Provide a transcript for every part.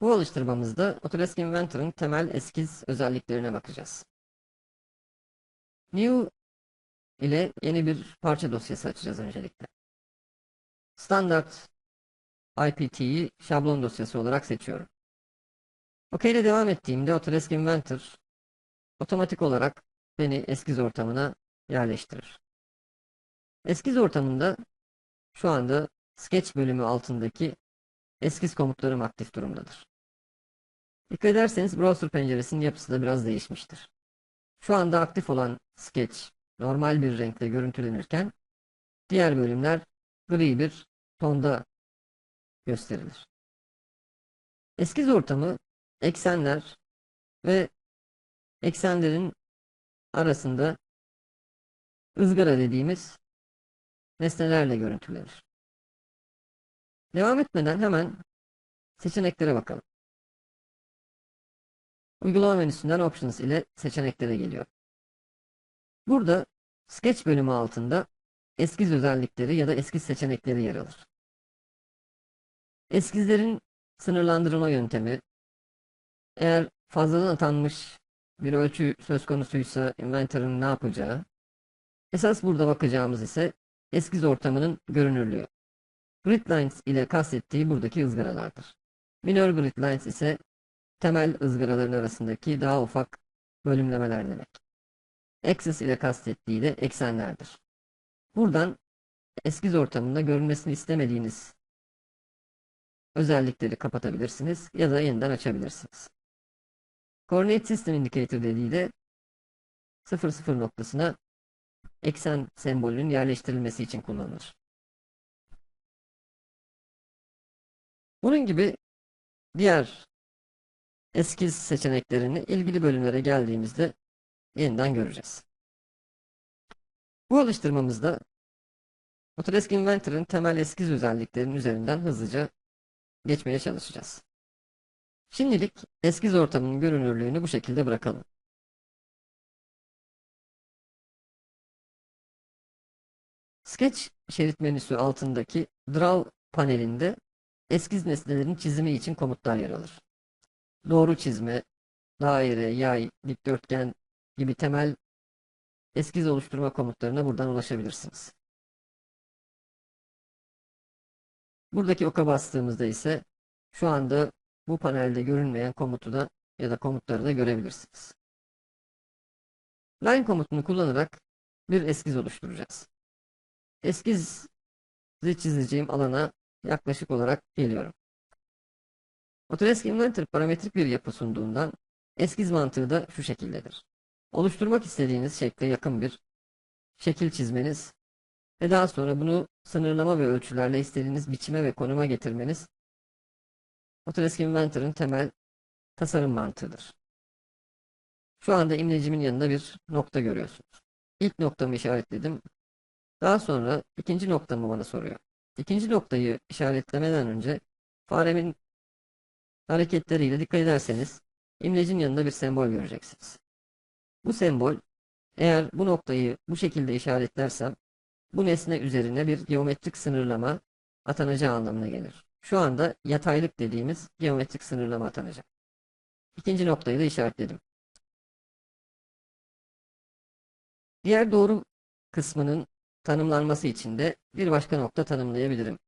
Bu alıştırmamızda Autodesk Inventor'ın temel eskiz özelliklerine bakacağız. New ile yeni bir parça dosyası açacağız öncelikle. Standart IPT'yi şablon dosyası olarak seçiyorum. OK ile devam ettiğimde Autodesk Inventor otomatik olarak beni eskiz ortamına yerleştirir. Eskiz ortamında şu anda Sketch bölümü altındaki eskiz komutlarım aktif durumdadır. Dikkat ederseniz browser penceresinin yapısı da biraz değişmiştir. Şu anda aktif olan Sketch normal bir renkle görüntülenirken diğer bölümler gri bir tonda gösterilir. Eskiz ortamı eksenler ve eksenlerin arasında ızgara dediğimiz nesnelerle görüntülenir. Devam etmeden hemen seçeneklere bakalım. Uygulama menüsünden Options ile seçeneklere geliyor. Burada Sketch bölümü altında eskiz özellikleri ya da eskiz seçenekleri yer alır. Eskizlerin sınırlandırma yöntemi, eğer fazladan atanmış bir ölçü söz konusuysa inventor'ın ne yapacağı, esas burada bakacağımız ise eskiz ortamının görünürlüğü. Grid lines ile kastettiği buradaki ızgaralardır. Minor grid lines ise temel ızgaraların arasındaki daha ufak bölümlemeler demek. Axis ile kastettiği de eksenlerdir. Buradan eskiz ortamında görünmesini istemediğiniz özellikleri kapatabilirsiniz ya da yeniden açabilirsiniz. Coordinate System Indicator dediği de 00 noktasına eksen sembolünün yerleştirilmesi için kullanılır. Bunun gibi diğer eskiz seçeneklerini ilgili bölümlere geldiğimizde yeniden göreceğiz. Bu alıştırmamızda Autodesk Inventor'ın temel eskiz özelliklerinin üzerinden hızlıca geçmeye çalışacağız. Şimdilik eskiz ortamının görünürlüğünü bu şekilde bırakalım. Sketch şerit menüsü altındaki Draw panelinde eskiz nesnelerin çizimi için komutlar yer alır. Doğru çizme, daire, yay, dikdörtgen gibi temel eskiz oluşturma komutlarına buradan ulaşabilirsiniz. Buradaki oka bastığımızda ise şu anda bu panelde görünmeyen komutu da ya da komutları da görebilirsiniz. Line komutunu kullanarak bir eskiz oluşturacağız. Eskizi çizeceğim alana yaklaşık olarak geliyorum. Autodesk Inventor parametrik bir yapı sunduğundan eskiz mantığı da şu şekildedir. Oluşturmak istediğiniz şekle yakın bir şekil çizmeniz ve daha sonra bunu sınırlama ve ölçülerle istediğiniz biçime ve konuma getirmeniz Autodesk Inventor'ın temel tasarım mantığıdır. Şu anda imlecimin yanında bir nokta görüyorsunuz. İlk noktamı işaretledim. Daha sonra ikinci noktamı bana soruyor. İkinci noktayı işaretlemeden önce faremin hareketleriyle dikkat ederseniz imlecin yanında bir sembol göreceksiniz. Bu sembol eğer bu noktayı bu şekilde işaretlersem bu nesne üzerine bir geometrik sınırlama atanacağı anlamına gelir. Şu anda yataylık dediğimiz geometrik sınırlama atanacak. İkinci noktayı da işaretledim. Diğer doğru kısmının tanımlanması için de bir başka nokta tanımlayabilirim.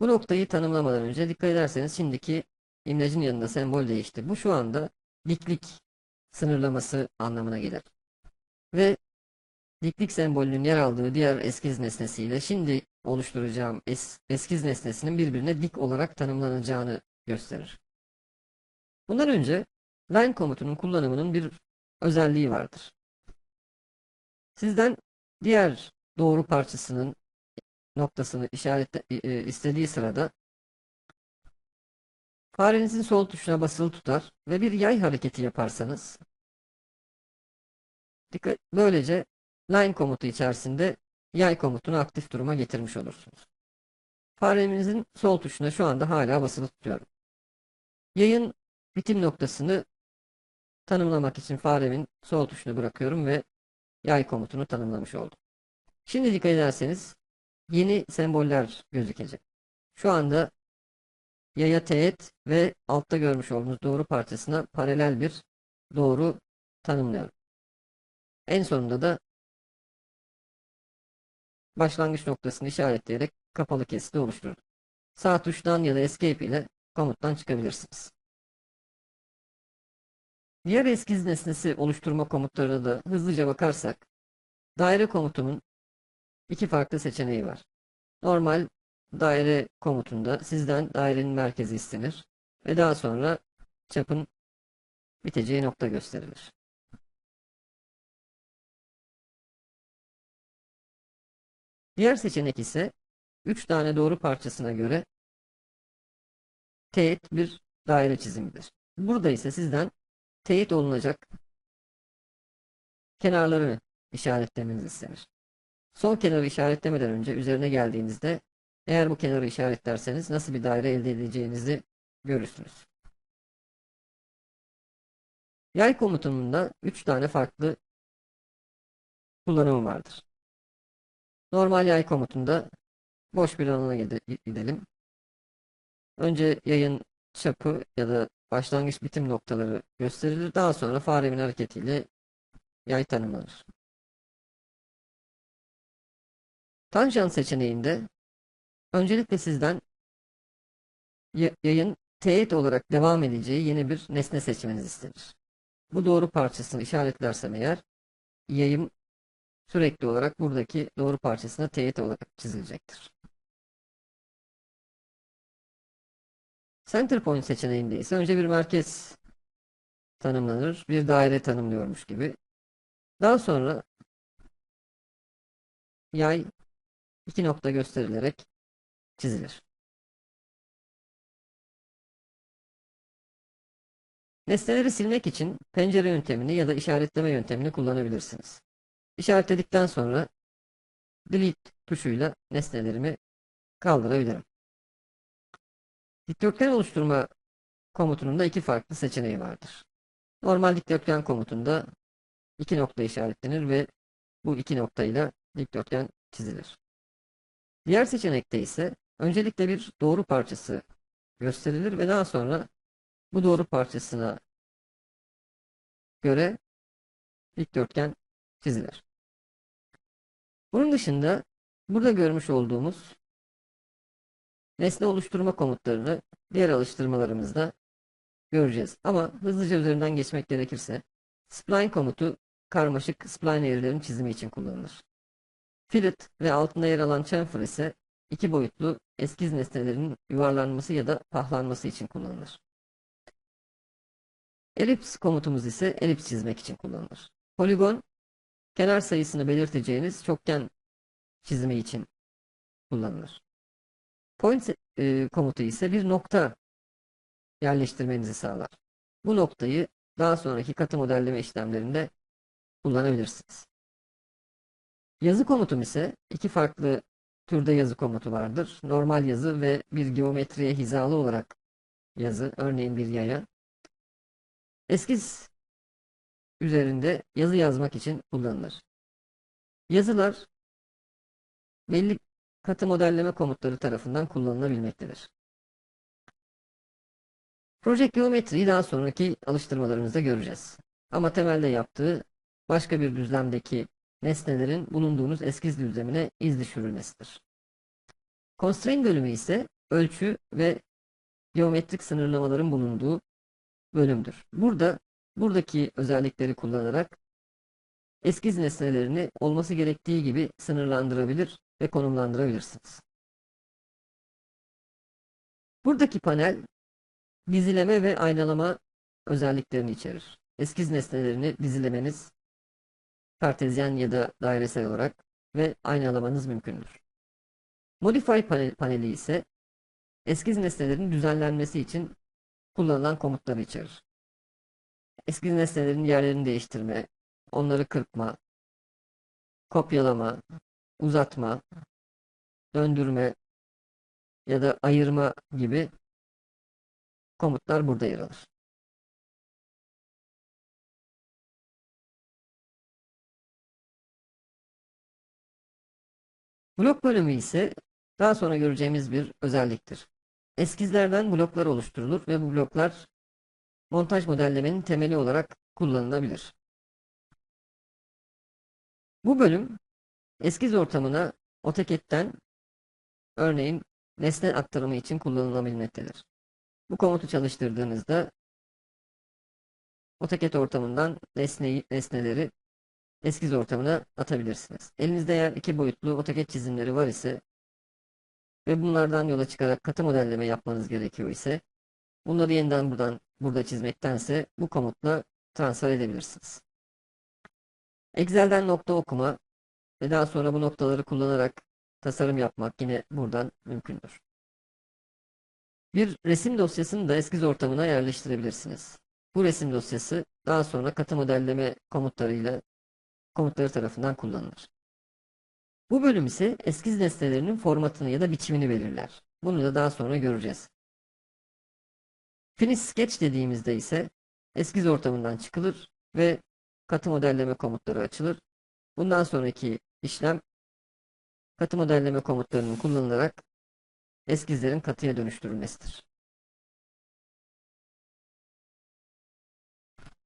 Bu noktayı tanımlamadan önce dikkat ederseniz şimdiki imlecin yanında sembol değişti. Bu şu anda diklik sınırlaması anlamına gelir. Ve diklik sembolünün yer aldığı diğer eskiz nesnesiyle şimdi oluşturacağım es eskiz nesnesinin birbirine dik olarak tanımlanacağını gösterir. Bundan önce line komutunun kullanımının bir özelliği vardır. Sizden diğer doğru parçasının noktasını işaretle e, istediği sırada farenizin sol tuşuna basılı tutar ve bir yay hareketi yaparsanız dikkat, böylece line komutu içerisinde yay komutunu aktif duruma getirmiş olursunuz. Faremizin sol tuşuna şu anda hala basılı tutuyorum. Yayın bitim noktasını tanımlamak için faremin sol tuşunu bırakıyorum ve yay komutunu tanımlamış oldum. Şimdi dikkat ederseniz yeni semboller gözükecek. Şu anda yaya teğet ve altta görmüş olduğunuz doğru parçasına paralel bir doğru tanımlıyorum. En sonunda da başlangıç noktasını işaretleyerek kapalı kesiti oluşturdum. Sağ tuştan ya da escape ile komuttan çıkabilirsiniz. Diğer eskiz nesnesi oluşturma komutlarına da hızlıca bakarsak, daire komutunun iki farklı seçeneği var. Normal daire komutunda sizden dairenin merkezi istenir ve daha sonra çapın biteceği nokta gösterilir. Diğer seçenek ise 3 tane doğru parçasına göre teğet bir daire çizimidir. Burada ise sizden teyit olunacak kenarları işaretlemeniz istenir. Son kenarı işaretlemeden önce üzerine geldiğinizde eğer bu kenarı işaretlerseniz nasıl bir daire elde edeceğinizi görürsünüz. Yay komutunun da 3 tane farklı kullanımı vardır. Normal yay komutunda boş bir alana gidelim. Önce yayın çapı ya da başlangıç bitim noktaları gösterilir. Daha sonra faremin hareketiyle yay tanımlanır. Tanjant seçeneğinde öncelikle sizden yayın teğet olarak devam edeceği yeni bir nesne seçmeniz istenir. Bu doğru parçasını işaretlersem eğer yayım sürekli olarak buradaki doğru parçasına teğet olarak çizilecektir. Center point seçeneğinde ise önce bir merkez tanımlanır, bir daire tanımlıyormuş gibi. Daha sonra yay iki nokta gösterilerek çizilir. Nesneleri silmek için pencere yöntemini ya da işaretleme yöntemini kullanabilirsiniz. İşaretledikten sonra delete tuşuyla nesnelerimi kaldırabilirim. Dikdörtgen oluşturma komutunun da iki farklı seçeneği vardır. Normal dikdörtgen komutunda iki nokta işaretlenir ve bu iki noktayla dikdörtgen çizilir. Diğer seçenekte ise öncelikle bir doğru parçası gösterilir ve daha sonra bu doğru parçasına göre dikdörtgen çizilir. Bunun dışında burada görmüş olduğumuz nesne oluşturma komutlarını diğer alıştırmalarımızda göreceğiz. Ama hızlıca üzerinden geçmek gerekirse spline komutu karmaşık spline eğrilerin çizimi için kullanılır. Fillet ve altında yer alan chamfer ise iki boyutlu eskiz nesnelerin yuvarlanması ya da pahlanması için kullanılır. Elips komutumuz ise elips çizmek için kullanılır. Poligon kenar sayısını belirteceğiniz çokgen çizimi için kullanılır. Point e, komutu ise bir nokta yerleştirmenizi sağlar. Bu noktayı daha sonraki katı modelleme işlemlerinde kullanabilirsiniz. Yazı komutum ise iki farklı türde yazı komutu vardır. Normal yazı ve bir geometriye hizalı olarak yazı, örneğin bir yaya. Eskiz üzerinde yazı yazmak için kullanılır. Yazılar belli katı modelleme komutları tarafından kullanılabilmektedir. Project Geometri'yi daha sonraki alıştırmalarımızda göreceğiz. Ama temelde yaptığı başka bir düzlemdeki nesnelerin bulunduğunuz eskiz düzlemine iz düşürülmesidir. Constraint bölümü ise ölçü ve geometrik sınırlamaların bulunduğu bölümdür. Burada buradaki özellikleri kullanarak eskiz nesnelerini olması gerektiği gibi sınırlandırabilir ve konumlandırabilirsiniz. Buradaki panel dizileme ve aynalama özelliklerini içerir. Eskiz nesnelerini dizilemeniz kartezyen ya da dairesel olarak ve aynalamanız mümkündür. Modify panel, paneli ise eskiz nesnelerin düzenlenmesi için kullanılan komutları içerir. Eskiz nesnelerin yerlerini değiştirme, onları kırpma, kopyalama, uzatma, döndürme ya da ayırma gibi komutlar burada yer alır. Blok bölümü ise daha sonra göreceğimiz bir özelliktir. eskizlerden bloklar oluşturulur ve bu bloklar montaj modellemenin temeli olarak kullanılabilir. Bu bölüm eskiz ortamına AutoCAD'den örneğin nesne aktarımı için kullanılabilmektedir. Bu komutu çalıştırdığınızda AutoCAD ortamından nesneyi, nesneleri eskiz ortamına atabilirsiniz. Elinizde eğer iki boyutlu AutoCAD çizimleri var ise ve bunlardan yola çıkarak katı modelleme yapmanız gerekiyor ise bunları yeniden buradan burada çizmektense bu komutla transfer edebilirsiniz. Excel'den nokta okuma ve daha sonra bu noktaları kullanarak tasarım yapmak yine buradan mümkündür. Bir resim dosyasını da eskiz ortamına yerleştirebilirsiniz. Bu resim dosyası daha sonra katı modelleme komutlarıyla komutları tarafından kullanılır. Bu bölüm ise eskiz nesnelerinin formatını ya da biçimini belirler. Bunu da daha sonra göreceğiz. Finish Sketch dediğimizde ise eskiz ortamından çıkılır ve katı modelleme komutları açılır. Bundan sonraki işlem katı modelleme komutlarının kullanılarak eskizlerin katıya dönüştürülmesidir.